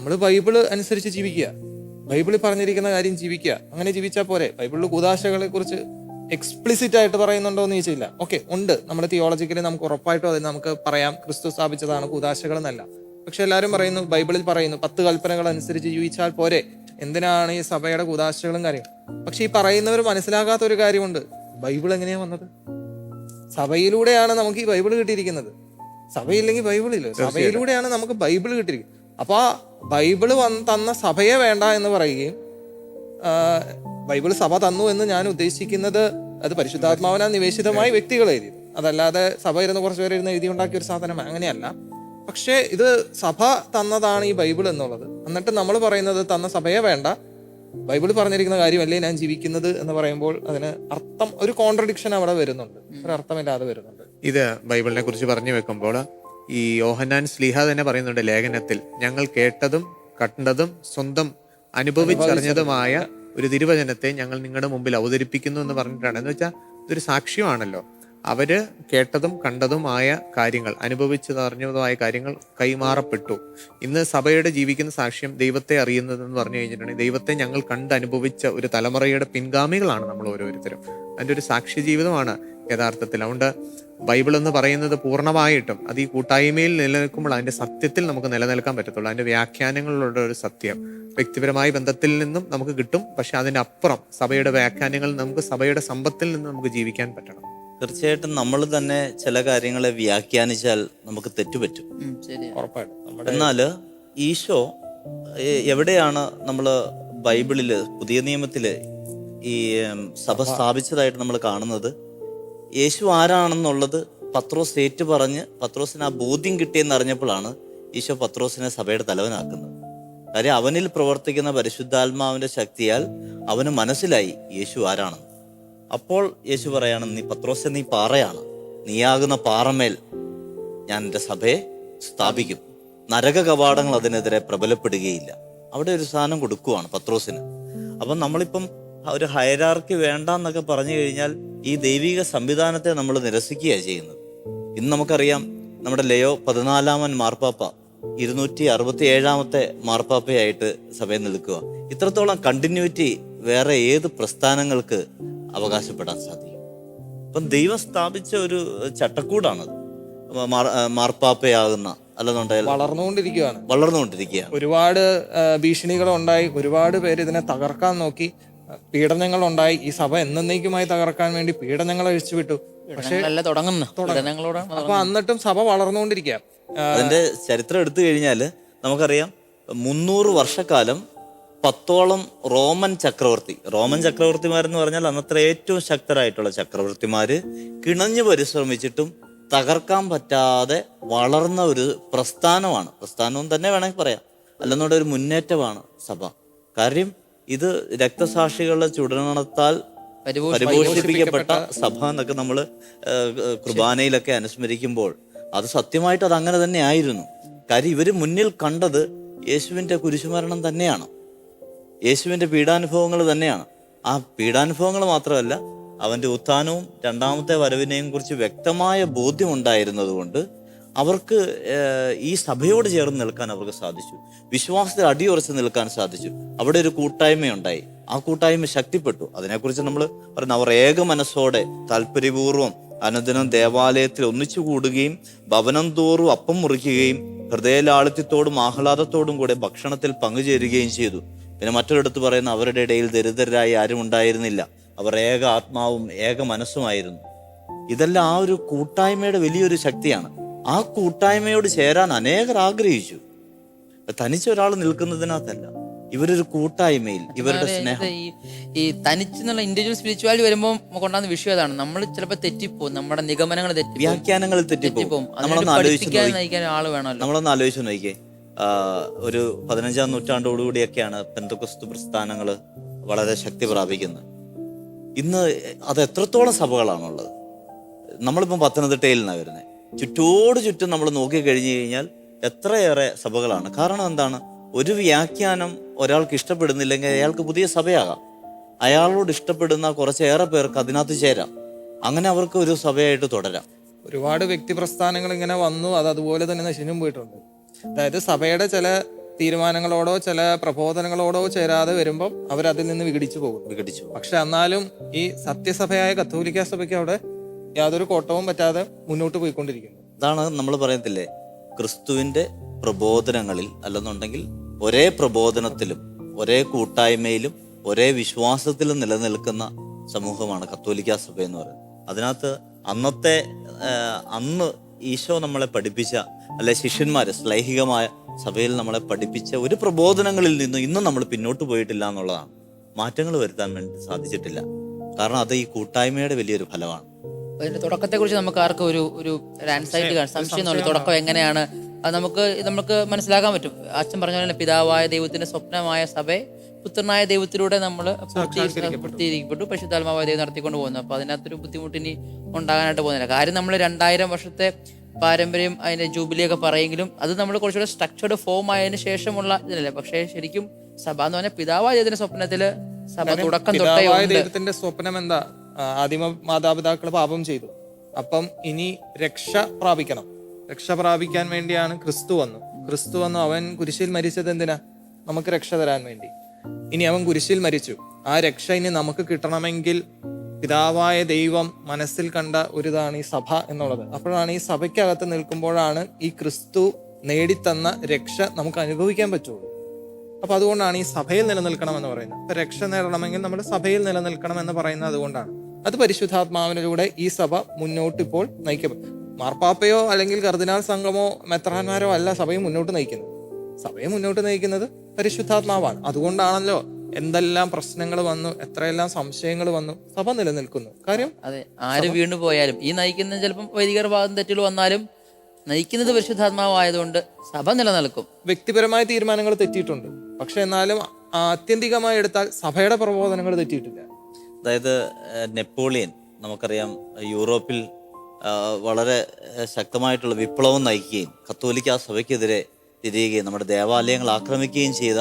നമ്മൾ ബൈബിൾ അനുസരിച്ച് ജീവിക്കുക. ബൈബിളിൽ പറഞ്ഞിരിക്കുന്ന കാര്യം ജീവിക്കുക. അങ്ങനെ ജീവിച്ചാൽ പോരെ. ബൈബിളിൽ കുതാശകളെ കുറിച്ച് എക്സ്പ്ലിസിറ്റ് ആയിട്ട് പറയുന്നുണ്ടോ എന്ന് ചോദിച്ചില്ല. ഓക്കെ ഉണ്ട്. നമ്മുടെ തിയോളജിക്കലി നമുക്ക് ഉറപ്പായിട്ടും അത് നമുക്ക് പറയാം. ക്രിസ്തു സ്ഥാപിച്ചതാണ് കുതാശകൾ എന്നല്ല. പക്ഷെ എല്ലാവരും പറയുന്നു ബൈബിളിൽ പറയുന്നു പത്ത് കൽപ്പനകൾ അനുസരിച്ച് ജീവിച്ചാൽ പോരെ. എന്തിനാണ് ഈ സഭയുടെ കുതാശകളും കാര്യം പക്ഷെ ഈ പറയുന്നവർ മനസ്സിലാകാത്ത ഒരു കാര്യമുണ്ട്. ബൈബിൾ എങ്ങനെയാ വന്നത്? സഭയിലൂടെയാണ് നമുക്ക് ഈ ബൈബിൾ കിട്ടിയിരിക്കുന്നത്. സഭയില്ലെങ്കിൽ ബൈബിളില്ല. സഭയിലൂടെയാണ് നമുക്ക് ബൈബിൾ കിട്ടിയിരിക്കുന്നത്. അപ്പൊ ബൈബിൾ വന്ന് തന്ന സഭയെ വേണ്ട എന്ന് പറയുകയും ബൈബിൾ സഭ തന്നു എന്ന് ഞാൻ ഉദ്ദേശിക്കുന്നത് അത് പരിശുദ്ധാത്മാവന നിവേശിതമായ വ്യക്തികൾ എഴുതി. അതല്ലാതെ സഭ ഇരുന്ന് കുറച്ച് പേര് ഇരുന്ന് എഴുതി ഉണ്ടാക്കിയ ഒരു സാധനം അങ്ങനെയല്ല. പക്ഷേ ഇത് സഭ തന്നതാണ് ഈ ബൈബിൾ എന്നുള്ളത്. എന്നിട്ട് നമ്മൾ പറയുന്നത് തന്ന സഭയെ വേണ്ട. ബൈബിൾ പറഞ്ഞിരിക്കുന്ന കാര്യമല്ലേ ഞാൻ ജീവിക്കുന്നത് എന്ന് പറയുമ്പോൾ അതിന് അർത്ഥം ഒരു കോൺട്രഡിക്ഷൻ അവിടെ വരുന്നുണ്ട്. ഒരു അർത്ഥമില്ലാതെ വരുന്നുണ്ട്. ഇത് ബൈബിളിനെ കുറിച്ച് പറഞ്ഞു വെക്കുമ്പോൾ ഈ യോഹനാൻ സ്ലിഹ തന്നെ പറയുന്നുണ്ട് ലേഖനത്തിൽ ഞങ്ങൾ കേട്ടതും കണ്ടതും സ്വന്തം അനുഭവിച്ചറിഞ്ഞതുമായ ഒരു തിരുവചനത്തെ ഞങ്ങൾ നിങ്ങളുടെ മുമ്പിൽ അവതരിപ്പിക്കുന്നു എന്ന് പറഞ്ഞിട്ടാണ്. എന്ന് വെച്ചാൽ ഇതൊരു സാക്ഷ്യമാണല്ലോ. അവർ കേട്ടതും കണ്ടതുമായ കാര്യങ്ങൾ അനുഭവിച്ചതറിഞ്ഞതുമായ കാര്യങ്ങൾ കൈമാറപ്പെട്ടു. ഇന്ന് സഭയുടെ ജീവിക്കുന്ന സാക്ഷ്യം ദൈവത്തെ അറിയുന്നതെന്ന് പറഞ്ഞു കഴിഞ്ഞിട്ടുണ്ടെങ്കിൽ ദൈവത്തെ ഞങ്ങൾ കണ്ട് അനുഭവിച്ച ഒരു തലമുറയുടെ പിൻഗാമികളാണ് നമ്മൾ ഓരോരുത്തരും. അതിന്റെ ഒരു സാക്ഷ്യ ജീവിതമാണ് യഥാർത്ഥത്തിൽ. അതുകൊണ്ട് ബൈബിൾ എന്ന് പറയുന്നത് പൂർണമായിട്ടും അത് ഈ കൂട്ടായ്മയിൽ നിലനിൽക്കുമ്പോൾ അതിന്റെ സത്യത്തിൽ നമുക്ക് നിലനിൽക്കാൻ പറ്റത്തുള്ളൂ. അതിന്റെ വ്യാഖ്യാനങ്ങളിലുള്ള ഒരു സത്യം വ്യക്തിപരമായ ബന്ധത്തിൽ നിന്നും നമുക്ക് കിട്ടും. പക്ഷെ അതിന്റെ അപ്പുറം സഭയുടെ വ്യാഖ്യാനങ്ങൾ നമുക്ക് സഭയുടെ സമ്പത്തിൽ നിന്ന് നമുക്ക് ജീവിക്കാൻ പറ്റണം. തീർച്ചയായിട്ടും നമ്മൾ തന്നെ ചില കാര്യങ്ങളെ വ്യാഖ്യാനിച്ചാൽ നമുക്ക് തെറ്റുപറ്റും. ഉറപ്പായിട്ടും. എന്നാൽ ഈശോ എവിടെയാണ് നമ്മൾ ബൈബിളിൽ പുതിയ നിയമത്തിൽ ഈ സഭ സ്ഥാപിച്ചതായിട്ട് നമ്മൾ കാണുന്നത്? യേശു ആരാണെന്നുള്ളത് പത്രോസ് ഏറ്റു പറഞ്ഞ് പത്രോസിന് ആ ബോധ്യം കിട്ടിയെന്ന് അറിഞ്ഞപ്പോഴാണ് ഈശോ പത്രോസിനെ സഭയുടെ തലവനാക്കുന്നത്. കാര്യം അവനിൽ പ്രവർത്തിക്കുന്ന പരിശുദ്ധാത്മാവിന്റെ ശക്തിയാൽ അവന് മനസ്സിലായി യേശു ആരാണെന്ന്. അപ്പോൾ യേശു പറയാണ് നീ പത്രോസ് നീ പാറയാണ്. നീയാകുന്ന പാറമേൽ ഞാൻ എന്റെ സഭയെ സ്ഥാപിക്കും. നരക കവാടങ്ങൾ അതിനെതിരെ പ്രബലപ്പെടുകയില്ല. അവിടെ ഒരു സ്ഥാനം കൊടുക്കുവാണ് പത്രോസിന്. അപ്പം നമ്മളിപ്പം ഒരു ഹൈരാർക്കി വേണ്ട എന്നൊക്കെ പറഞ്ഞു കഴിഞ്ഞാൽ ഈ ദൈവിക സംവിധാനത്തെ നമ്മൾ നിരസിക്കുകയാണ് ചെയ്യുന്നത്. ഇന്ന് നമുക്കറിയാം നമ്മുടെ ലയോ പതിനാലാമൻ മാർപ്പാപ്പ ഇരുന്നൂറ്റി അറുപത്തി ഏഴാമത്തെ മാർപ്പാപ്പയായിട്ട് സഭയിൽ നിൽക്കുക. ഇത്രത്തോളം കണ്ടിന്യൂറ്റി വേറെ ഏത് പ്രസ്ഥാനങ്ങൾക്ക് അവകാശപ്പെടാൻ സാധിക്കും. അപ്പം ദൈവം സ്ഥാപിച്ച ഒരു ചട്ടക്കൂടാണത്. മാർ- മാർപ്പാപ്പയാകുന്ന അല്ലെന്നുണ്ടെങ്കിൽ വളർന്നുകൊണ്ടിരിക്കുകയാണ്. വളർന്നുകൊണ്ടിരിക്കുകയാണ്. ഒരുപാട് ഭീഷണികൾ ഉണ്ടായി ഒരുപാട് പേര് ഇതിനെ തകർക്കാൻ നോക്കി. പീഡനങ്ങൾ ഉണ്ടായി ഈ സഭ എന്നേക്കുമായി തകർക്കാൻ വേണ്ടി പീഡനങ്ങൾ അഴിച്ചുവിട്ടു തുടങ്ങുന്നു? പീഡനങ്ങളോടാണ് അപ്പൊ എന്നിട്ടും സഭ വളർന്നുകൊണ്ടിരിക്കുക. അതിന്റെ ചരിത്രം എടുത്തു കഴിഞ്ഞാൽ നമുക്കറിയാം മുന്നൂറ് വർഷക്കാലം പത്തോളം റോമൻ ചക്രവർത്തി റോമൻ ചക്രവർത്തിമാരെന്ന് പറഞ്ഞാൽ അന്നത്തെ ഏറ്റവും ശക്തരായിട്ടുള്ള ചക്രവർത്തിമാര് കിണഞ്ഞു പരിശ്രമിച്ചിട്ടും തകർക്കാൻ പറ്റാതെ വളർന്ന ഒരു പ്രസ്ഥാനമാണ്. പ്രസ്ഥാനവും തന്നെ വേണമെങ്കിൽ പറയാം. അല്ലെന്നുള്ള ഒരു മുന്നേറ്റമാണ് സഭ. കാര്യം ഇത് രക്തസാക്ഷികളുടെ ചുടനത്താൽ പരിപോഷി- പരിപോഷിപ്പിക്കപ്പെട്ട സഭ എന്നൊക്കെ നമ്മൾ കുർബാനയിലൊക്കെ അനുസ്മരിക്കുമ്പോൾ അത് സത്യമായിട്ട് അത് അങ്ങനെ തന്നെ ആയിരുന്നു. കാര്യം ഇവർ മുന്നിൽ കണ്ടത് യേശുവിന്റെ കുരിശുമരണം തന്നെയാണ്. യേശുവിന്റെ പീഡാനുഭവങ്ങൾ തന്നെയാണ്. ആ പീഡാനുഭവങ്ങൾ മാത്രമല്ല അവന്റെ ഉത്ഥാനവും രണ്ടാമത്തെ വരവിനെയും കുറിച്ച് വ്യക്തമായ ബോധ്യം ഉണ്ടായിരുന്നത് കൊണ്ട് അവർക്ക് ഈ സഭയോട് ചേർന്ന് നിൽക്കാൻ അവർക്ക് സാധിച്ചു. വിശ്വാസത്തിൽ അടിയുറച്ച് നിൽക്കാൻ സാധിച്ചു. അവിടെ ഒരു കൂട്ടായ്മയുണ്ടായി. ആ കൂട്ടായ്മ ശക്തിപ്പെട്ടു. അതിനെക്കുറിച്ച് നമ്മൾ പറയുന്ന അവർ ഏക മനസ്സോടെ താല്പര്യപൂർവം അനുദിനം ദേവാലയത്തിൽ ഒന്നിച്ചു കൂടുകയും ഭവനം തോറും അപ്പം മുറിക്കുകയും ഹൃദയലാളിത്യത്തോടും ആഹ്ലാദത്തോടും കൂടെ ഭക്ഷണത്തിൽ പങ്കുചേരുകയും ചെയ്തു. പിന്നെ മറ്റൊരിടത്ത് പറയുന്ന അവരുടെ ഇടയിൽ ദരിദ്രരായി ആരും ഉണ്ടായിരുന്നില്ല. അവർ ഏക ആത്മാവും ഏക മനസ്സുമായിരുന്നു. ഇതെല്ലാം ആ ഒരു കൂട്ടായ്മയുടെ വലിയൊരു ശക്തിയാണ്. ആ കൂട്ടായ്മയോട് ചേരാൻ അനേകർ ആഗ്രഹിച്ചു. തനിച്ചൊരാൾ നിൽക്കുന്നതിനകത്തല്ല ഇവരൊരു കൂട്ടായ്മയിൽ ഇവരുടെ സ്നേഹം. ഈ തനിച്ചെന്നുള്ള ഇൻഡിവിജ്വൽ സ്പിരിച്വാലിറ്റി വരുമ്പോൾ കൊണ്ടാകുന്ന വിഷയം അതാണ്. നമ്മൾ ചിലപ്പോൾ തെറ്റിപ്പോവും നമ്മുടെ നിഗമനങ്ങൾ വ്യാഖ്യാനങ്ങൾ തെറ്റിപ്പോകും തെറ്റിപ്പോവും. നമ്മളൊന്ന് ആലോചിച്ചു വേണമല്ലോ. നമ്മളൊന്ന് നോക്കിയേ ഒരു പതിനഞ്ചാം നൂറ്റാണ്ടോടുകൂടിയൊക്കെയാണ് പെന്തക്കുസ്തു പ്രസ്ഥാനങ്ങൾ വളരെ ശക്തി പ്രാപിക്കുന്നത്. ഇന്ന് അത് എത്രത്തോളം സഭകളാണുള്ളത്? നമ്മളിപ്പം പത്തനംതിട്ടയിൽ നിന്നാണ് വരുന്നത്. ചുറ്റോട് ചുറ്റും നമ്മൾ നോക്കി കഴിഞ്ഞു കഴിഞ്ഞാൽ എത്രയേറെ സഭകളാണ്. കാരണം എന്താണ്? ഒരു വ്യാഖ്യാനം ഒരാൾക്ക് ഇഷ്ടപ്പെടുന്നില്ലെങ്കിൽ അയാൾക്ക് പുതിയ സഭയാകാം. അയാളോട് ഇഷ്ടപ്പെടുന്ന കുറച്ചേറെ പേർക്ക് അതിനകത്ത് ചേരാം. അങ്ങനെ അവർക്ക് ഒരു സഭയായിട്ട് തുടരാം. ഒരുപാട് വ്യക്തി പ്രസ്ഥാനങ്ങൾ ഇങ്ങനെ വന്നു അത് അതുപോലെ തന്നെ നശിനും പോയിട്ടുണ്ട്. അതായത് സഭയുടെ ചില തീരുമാനങ്ങളോടോ ചില പ്രബോധനങ്ങളോടോ ചേരാതെ വരുമ്പോൾ അവർ അതിൽ നിന്ന് വിഘടിച്ചു പോകും വിഘടിച്ചു പക്ഷെ എന്നാലും ഈ സത്യസഭയായ കത്തോലിക്ക സഭയ്ക്ക് അവിടെ യാതൊരു കോട്ടവും പറ്റാതെ മുന്നോട്ട് പോയിക്കൊണ്ടിരിക്കുന്നു. അതാണ് നമ്മൾ പറയത്തില്ലേ ക്രിസ്തുവിന്റെ പ്രബോധനങ്ങളിൽ അല്ലെന്നുണ്ടെങ്കിൽ ഒരേ പ്രബോധനത്തിലും ഒരേ കൂട്ടായ്മയിലും ഒരേ വിശ്വാസത്തിലും നിലനിൽക്കുന്ന സമൂഹമാണ് കത്തോലിക്ക സഭ എന്ന് പറയുന്നത്. അതിനകത്ത് അന്നത്തെ അന്ന് ഈശോ നമ്മളെ പഠിപ്പിച്ച അല്ലെ ശിഷ്യന്മാര് സ്ലൈഹികമായ സഭയിൽ നമ്മളെ പഠിപ്പിച്ച ഒരു പ്രബോധനങ്ങളിൽ നിന്നും ഇന്നും നമ്മൾ പിന്നോട്ട് പോയിട്ടില്ല എന്നുള്ളതാണ്. മാറ്റങ്ങൾ വരുത്താൻ വേണ്ടി സാധിച്ചിട്ടില്ല. കാരണം അത് ഈ കൂട്ടായ്മയുടെ വലിയൊരു ഫലമാണ്. അതിന്റെ തുടക്കത്തെ കുറിച്ച് നമുക്ക് ആർക്കും ഒരു ഒരു ആൻസൈറ്റി കാണും സംശയം തോന്നി തുടക്കം എങ്ങനെയാണ്? അത് നമുക്ക് നമുക്ക് മനസ്സിലാക്കാൻ പറ്റും. അച്ഛൻ പറഞ്ഞ പോലെ പിതാവായ ദൈവത്തിന്റെ സ്വപ്നമായ സഭയെ പുത്രനായ ദൈവത്തിലൂടെ നമ്മൾ പൂർത്തീകരിക്കപ്പെട്ടു. പരിശുദ്ധാത്മാവായ ദൈവം നടത്തിക്കൊണ്ട് പോകുന്നു. അപ്പൊ അതിനകത്തൊരു ബുദ്ധിമുട്ട് ഇനി ഉണ്ടാകാനായിട്ട് പോകുന്നില്ല. കാര്യം നമ്മൾ രണ്ടായിരം വർഷത്തെ പാരമ്പര്യം അതിന്റെ ജൂബിലി ഒക്കെ പറയെങ്കിലും അത് നമ്മൾ കുറച്ചുകൂടെ സ്ട്രക്ചേർഡ് ഫോം ആയതിനു ശേഷമുള്ള ഇതിലല്ലേ? പക്ഷേ ശരിക്കും സഭ എന്ന് പറഞ്ഞാൽ പിതാവായ ദൈവത്തിന്റെ സ്വപ്നത്തിൽ സഭ തുടക്കം തൊട്ടേ സ്വപ്നം എന്താ? ആദിമ മാതാപിതാക്കൾ പാപം ചെയ്തു. അപ്പം ഇനി രക്ഷ പ്രാപിക്കണം. രക്ഷ പ്രാപിക്കാൻ വേണ്ടിയാണ് ക്രിസ്തു വന്നു. ക്രിസ്തു വന്നു അവൻ കുരിശിൽ മരിച്ചത് എന്തിനാ? നമുക്ക് രക്ഷ തരാൻ വേണ്ടി. ഇനി അവൻ കുരിശിൽ മരിച്ചു. ആ രക്ഷ ഇനി നമുക്ക് കിട്ടണമെങ്കിൽ പിതാവായ ദൈവം മനസ്സിൽ കണ്ട ഒരിതാണ് ഈ സഭ എന്നുള്ളത്. അപ്പോഴാണ് ഈ സഭയ്ക്കകത്ത് നിൽക്കുമ്പോഴാണ് ഈ ക്രിസ്തു നേടിത്തന്ന രക്ഷ നമുക്ക് അനുഭവിക്കാൻ പറ്റുള്ളൂ. അപ്പൊ അതുകൊണ്ടാണ് ഈ സഭയിൽ നിലനിൽക്കണം എന്ന് പറയുന്നത്. അപ്പൊ രക്ഷ നേടണമെങ്കിൽ നമ്മൾ സഭയിൽ നിലനിൽക്കണം എന്ന് പറയുന്നത് അതുകൊണ്ടാണ്. അത് പരിശുദ്ധാത്മാവിനിലൂടെ ഈ സഭ മുന്നോട്ട് ഇപ്പോൾ നയിക്കപ്പെടും മാർപ്പാപ്പയോ അല്ലെങ്കിൽ കർദിനാൾ സംഘമോ മെത്രാന്മാരോ അല്ല സഭയെ മുന്നോട്ട് നയിക്കുന്നത്. സഭയെ മുന്നോട്ട് നയിക്കുന്നത് പരിശുദ്ധാത്മാവാണ്. അതുകൊണ്ടാണല്ലോ എന്തെല്ലാം പ്രശ്നങ്ങൾ വന്നു എത്രയെല്ലാം സംശയങ്ങൾ വന്നു സഭ നിലനിൽക്കുന്നു. കാര്യം അതെ ആര് വീണു പോയാലും ഈ നയിക്കുന്ന ചിലപ്പം വൈദികർ ഭാഗം തെറ്റുകൾ വന്നാലും നയിക്കുന്നത് പരിശുദ്ധാത്മാവായതുകൊണ്ട് സഭ നിലനിൽക്കും. വ്യക്തിപരമായ തീരുമാനങ്ങൾ തെറ്റിയിട്ടുണ്ട്. പക്ഷെ എന്നാലും ആത്യന്തികമായി എടുത്താൽ സഭയുടെ പ്രബോധനങ്ങൾ തെറ്റിയിട്ടില്ല. അതായത് നെപ്പോളിയൻ നമുക്കറിയാം യൂറോപ്പിൽ വളരെ ശക്തമായിട്ടുള്ള വിപ്ലവം നയിക്കുകയും കത്തോലിക്ക സഭയ്ക്കെതിരെ തിരിയുകയും നമ്മുടെ ദേവാലയങ്ങൾ ആക്രമിക്കുകയും ചെയ്ത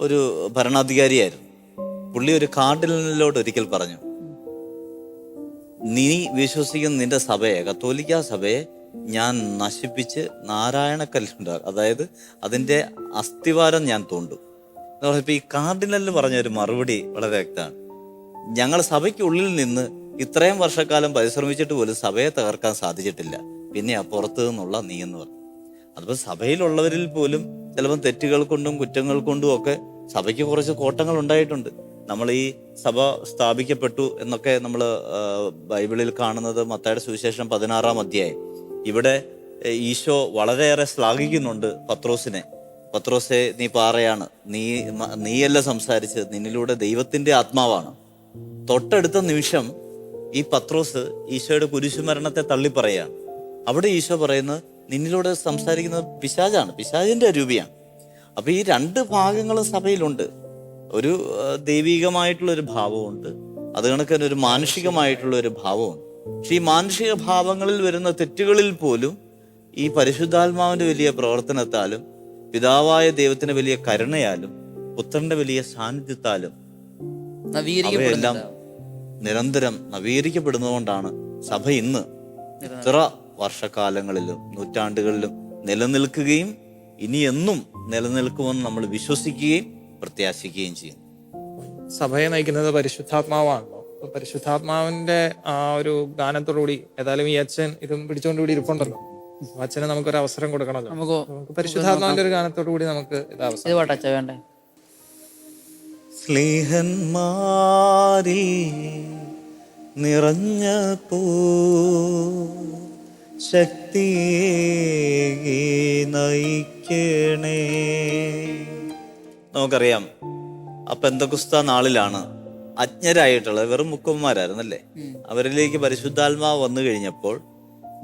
ഒരു ഭരണാധികാരിയായിരുന്നു. പുള്ളി ഒരു കാർഡിനലിനോട് ഒരിക്കൽ പറഞ്ഞു നീ വിശ്വസിക്കുന്ന നിന്റെ സഭയെ കത്തോലിക്ക സഭയെ ഞാൻ നശിപ്പിച്ച് നാരായണക്കല്ലുണ്ടാകും അതായത് അതിന്റെ അസ്ഥിവാരം ഞാൻ തോണ്ടും. പറഞ്ഞപ്പോ ഈ കാർഡിനലിന് പറഞ്ഞ ഒരു മറുപടി വളരെ വ്യക്തമാണ്. ഞങ്ങൾ സഭയ്ക്കുള്ളിൽ നിന്ന് ഇത്രയും വർഷക്കാലം പരിശ്രമിച്ചിട്ട് പോലും സഭയെ തകർക്കാൻ സാധിച്ചിട്ടില്ല. പിന്നെ പുറത്തു നിന്നുള്ള നീ എന്ന് പറഞ്ഞു. അതിപ്പോ സഭയിലുള്ളവരിൽ പോലും ചിലപ്പം തെറ്റുകൾ കൊണ്ടും കുറ്റങ്ങൾ കൊണ്ടും ഒക്കെ സഭയ്ക്ക് കുറച്ച് കോട്ടങ്ങൾ ഉണ്ടായിട്ടുണ്ട്. നമ്മൾ ഈ സഭ സ്ഥാപിക്കപ്പെട്ടു എന്നൊക്കെ നമ്മൾ ബൈബിളിൽ കാണുന്നത് മത്തയുടെ സുവിശേഷം പതിനാറാം അധ്യായം. ഇവിടെ ഈശോ വളരെയേറെ ശ്ലാഘിക്കുന്നുണ്ട് പത്രോസിനെ. പത്രോസെ നീ പാറയാണ്. നീ നീയല്ല സംസാരിച്ചത്. നിന്നിലൂടെ ദൈവത്തിന്റെ ആത്മാവാണ്. തൊട്ടടുത്ത നിമിഷം ഈ പത്രോസ് ഈശോയുടെ കുരിശുമരണത്തെ തള്ളിപ്പറയാണ് അവിടെ ഈശോ പറയുന്നത് നിന്നിലൂടെ സംസാരിക്കുന്നത് പിശാജാണ് പിശാചിന്റെ രൂപിയാണ്. അപ്പൊ ഈ രണ്ട് ഭാഗങ്ങളും സഭയിലുണ്ട്. ഒരു ദൈവികമായിട്ടുള്ള ഒരു ഭാവമുണ്ട്. അത് കണക്കിന് ഒരു മാനുഷികമായിട്ടുള്ള ഒരു ഭാവമുണ്ട്. പക്ഷെ ഈ മാനുഷിക ഭാവങ്ങളിൽ വരുന്ന തെറ്റുകളിൽ പോലും ഈ പരിശുദ്ധാത്മാവിന്റെ വലിയ പ്രവർത്തനത്താലും പിതാവായ ദൈവത്തിന്റെ വലിയ കരുണയാലും പുത്രന്റെ വലിയ സാന്നിധ്യത്താലും അവയെല്ലാം നിരന്തരം നവീകരിക്കപ്പെടുന്നതുകൊണ്ടാണ് സഭ ഇന്ന് ഇത്ര വർഷക്കാലങ്ങളിലും നൂറ്റാണ്ടുകളിലും നിലനിൽക്കുകയും ഇനി എന്നും നിലനിൽക്കുമെന്ന് നമ്മൾ വിശ്വസിക്കുകയും പ്രത്യാശിക്കുകയും ചെയ്യും സഭയെ നയിക്കുന്നത് പരിശുദ്ധാത്മാവാണല്ലോ. പരിശുദ്ധാത്മാവിന്റെ ആ ഒരു ഗാനത്തോടുകൂടി ഏതായാലും ഈ അച്ഛൻ ഇതും പിടിച്ചുകൊണ്ടുകൂടി ഇരിപ്പുണ്ടല്ലോ. അച്ഛന് നമുക്കൊരു അവസരം കൊടുക്കണമല്ലോ. നമുക്ക് പരിശുദ്ധാത്മാവിന്റെ ഒരു ഗാനത്തോടു കൂടി നമുക്ക് ഇത് അവസരം ഇത് പാട്ടച്ച വേണ്ടേ? സ്നേഹന്മാരിൽ നിറഞ്ഞ പോ ശക്തിയെ നയിക്കണേ. നമുക്കറിയാം ആ പെന്തകുസ്ത നാളിലാണ് അജ്ഞരായിട്ടുള്ള വെറും മുക്കന്മാരായിരുന്നല്ലേ അവരിലേക്ക് പരിശുദ്ധാത്മാവ് വന്നു കഴിഞ്ഞപ്പോൾ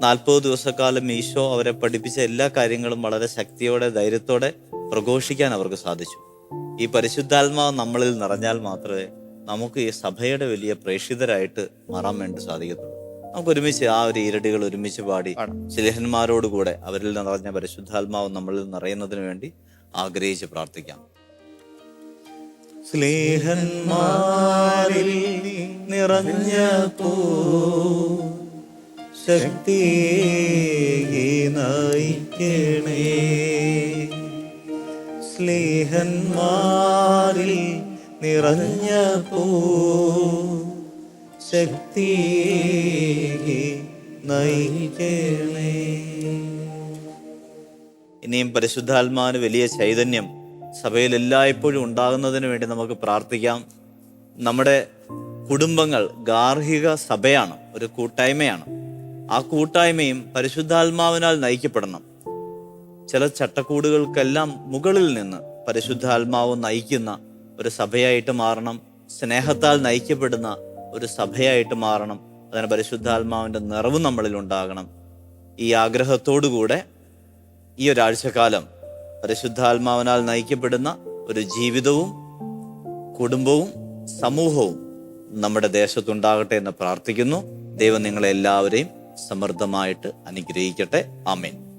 നാൽപ്പത് ദിവസക്കാലം ഈശോ അവരെ പഠിപ്പിച്ച എല്ലാ കാര്യങ്ങളും വളരെ ശക്തിയോടെ ധൈര്യത്തോടെ പ്രഘോഷിക്കാൻ അവർക്ക് സാധിച്ചു. ഈ പരിശുദ്ധാത്മാവ് നമ്മളിൽ നിറഞ്ഞാൽ മാത്രമേ നമുക്ക് ഈ സഭയുടെ വലിയ പ്രേക്ഷിതരായിട്ട് മാറാൻ വേണ്ടി സാധിക്കത്തുള്ളൂ. നമുക്ക് ഒരുമിച്ച് ആ ഒരു ഈരടികൾ ഒരുമിച്ച് പാടി ശിലഹന്മാരോടുകൂടെ അവരിൽ നിറഞ്ഞ പരിശുദ്ധാത്മാവ് നമ്മളിൽ നിറയുന്നതിന് വേണ്ടി ആഗ്രഹിച്ച് പ്രാർത്ഥിക്കാം. സ്നേഹന്മാരിൽ നിറഞ്ഞ പോ ശക്തിയെ നയിക്കണേ. സ്നേഹന്മാരിൽ നിറഞ്ഞപ്പോ ശക്തി നയിക്കണേ. ഇനിയും പരിശുദ്ധാത്മാവിന് വലിയ ചൈതന്യം സഭയിൽ എല്ലായ്പ്പോഴും ഉണ്ടാകുന്നതിന് വേണ്ടി നമുക്ക് പ്രാർത്ഥിക്കാം. നമ്മുടെ കുടുംബങ്ങൾ ഗാർഹിക സഭയാണ് ഒരു കൂട്ടായ്മയാണ്. ആ കൂട്ടായ്മയും പരിശുദ്ധാത്മാവിനാൽ നയിക്കപ്പെടണം. ചില ചട്ടക്കൂടുകൾക്കെല്ലാം മുകളിൽ നിന്ന് പരിശുദ്ധാത്മാവ് നയിക്കുന്ന ഒരു സഭയായിട്ട് മാറണം. സ്നേഹത്താൽ നയിക്കപ്പെടുന്ന ഒരു സഭയായിട്ട് മാറണം. അതിന് പരിശുദ്ധാത്മാവിന്റെ നിറവ് നമ്മളിൽ ഉണ്ടാകണം. ഈ ആഗ്രഹത്തോടുകൂടെ ഈ ഒരാഴ്ചക്കാലം പരിശുദ്ധാത്മാവിനാൽ നയിക്കപ്പെടുന്ന ഒരു ജീവിതവും കുടുംബവും സമൂഹവും നമ്മുടെ ദേശത്തുണ്ടാകട്ടെ എന്ന് പ്രാർത്ഥിക്കുന്നു. ദൈവം നിങ്ങളെ എല്ലാവരെയും സമൃദ്ധമായിട്ട് അനുഗ്രഹിക്കട്ടെ. ആമേൻ.